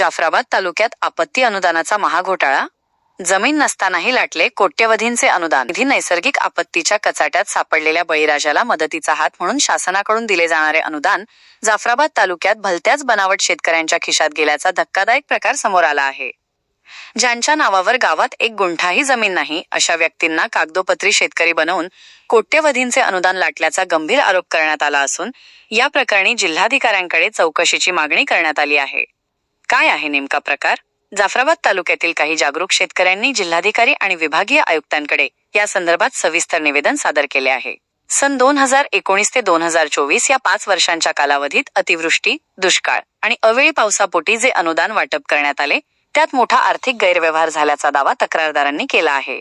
जाफराबाद तालुक्यात आपत्ती अनुदानाचा महाघोटाळा? जमीन नसतानाही लाटले कोट्यवधींचे अनुदान. निधी नैसर्गिक आपत्तीच्या कचाट्यात सापडलेल्या बळीराजाला मदतीचा हात म्हणून शासनाकडून दिले जाणारे अनुदान जाफराबाद तालुक्यात भलत्याच बनावट शेतकऱ्यांच्या खिशात गेल्याचा धक्कादायक प्रकार समोर आला आहे. ज्यांच्या नावावर गावात एक गुंठाही जमीन नाही अशा व्यक्तींना कागदोपत्री शेतकरी बनवून कोट्यवधींचे अनुदान लाटल्याचा गंभीर आरोप करण्यात आला असून या प्रकरणी जिल्हाधिकाऱ्यांकडे चौकशीची मागणी करण्यात आली आहे. काय आहे नेमका प्रकार? जाफराबाद तालुक्यातील काही जागरूक शेतकऱ्यांनी जिल्हाधिकारी आणि विभागीय आयुक्तांकडे या संदर्भात सविस्तर निवेदन सादर केले आहे. सन दोन हजार एकोणीस ते दोन हजार चोवीस या पाच वर्षांच्या कालावधीत अतिवृष्टी दुष्काळ आणि अवेळी पावसापोटी जे अनुदान वाटप करण्यात आले त्यात मोठा आर्थिक गैरव्यवहार झाल्याचा दावा तक्रारदारांनी केला आहे.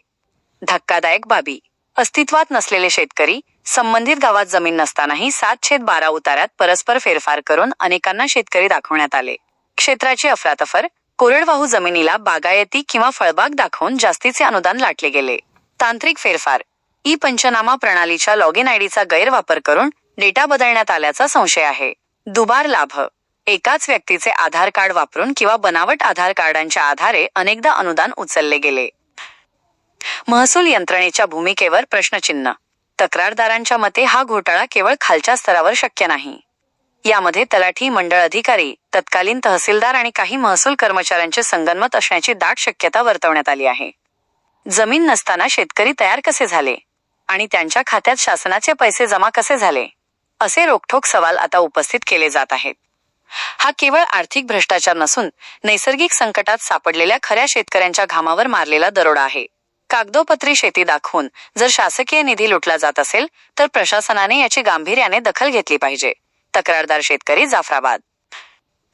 धक्कादायक बाबी. अस्तित्वात नसलेले शेतकरी संबंधित गावात जमीन नसतानाही सात छेद बारा उताऱ्यात परस्पर फेरफार करून अनेकांना शेतकरी दाखवण्यात आले. क्षेत्राची अफरातफर कोरडवाहू जमिनीला बागायती किंवा फळबाग दाखवून जास्तीचे अनुदान लाटले गेले. तांत्रिक फेरफार ई पंचनामा प्रणालीच्या लॉग इन आयडीचा गैरवापर करून डेटा बदलण्यात आल्याचा संशय आहे. दुबार लाभ एकाच व्यक्तीचे आधार कार्ड वापरून किंवा बनावट आधार कार्डांच्या आधारे अनेकदा अनुदान उचलले गेले. महसूल यंत्रणेच्या भूमिकेवर प्रश्नचिन्ह तक्रारदारांच्या मते हा घोटाळा केवळ खालच्या स्तरावर शक्य नाही. यामध्ये तलाठी मंडळ अधिकारी तत्कालीन तहसीलदार आणि काही महसूल कर्मचाऱ्यांचे संगनमत असण्याची दाट शक्यता वर्तवण्यात आली आहे. जमीन नसताना शेतकरी तयार कसे झाले? आणि त्यांच्या खात्यात शासनाचे पैसे जमा कसे झाले? असे रोखठोक सवाल आता उपस्थित केले जात आहेत. हा केवळ आर्थिक भ्रष्टाचार नसून नैसर्गिक संकटात सापडलेल्या खऱ्या शेतकऱ्यांच्या घामावर मारलेला दरोडा आहे. कागदोपत्री शेती दाखवून जर शासकीय निधी लुटला जात असेल तर प्रशासनाने याची गांभीर्याने दखल घेतली पाहिजे. तक्रारदार शेतकरी जाफराबाद.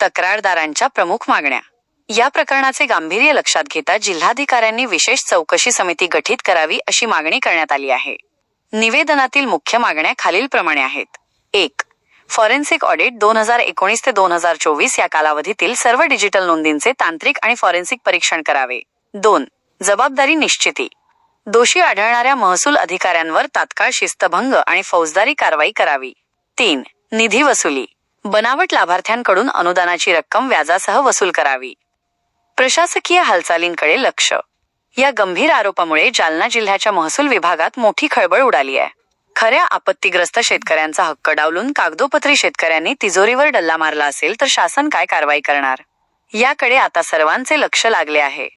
तक्रारदारांच्या प्रमुख मागण्या. या प्रकरणाचे गांभीर्य लक्षात घेता जिल्हाधिकाऱ्यांनी विशेष चौकशी समिती गठीत करावी अशी मागणी करण्यात आली आहे. निवेदनातील मुख्य मागण्या खालीलप्रमाणे आहेत. एक फॉरेन्सिक ऑडिट दोन हजार एकोणीस ते दोन हजार चोवीस या कालावधीतील सर्व डिजिटल नोंदींचे तांत्रिक आणि फॉरेन्सिक परीक्षण करावे. दोन जबाबदारी निश्चिती. दोषी आढळणाऱ्या महसूल अधिकाऱ्यांवर तात्काळ शिस्तभंग आणि फौजदारी कारवाई करावी. तीन निधी वसुली. बनावट लाभार्थ्यांकडून अनुदानाची रक्कम व्याजासह वसूल करावी. प्रशासकीय हालचालींकडे लक्ष. या गंभीर आरोपामुळे जालना जिल्ह्याच्या महसूल विभागात मोठी खळबळ उडाली आहे. खऱ्या आपत्तीग्रस्त शेतकऱ्यांचा हक्क डावलून कागदोपत्री शेतकऱ्यांनी तिजोरीवर डल्ला मारला असेल तर शासन काय कारवाई करणार? याकडे आता सर्वांचे लक्ष लागले आहे.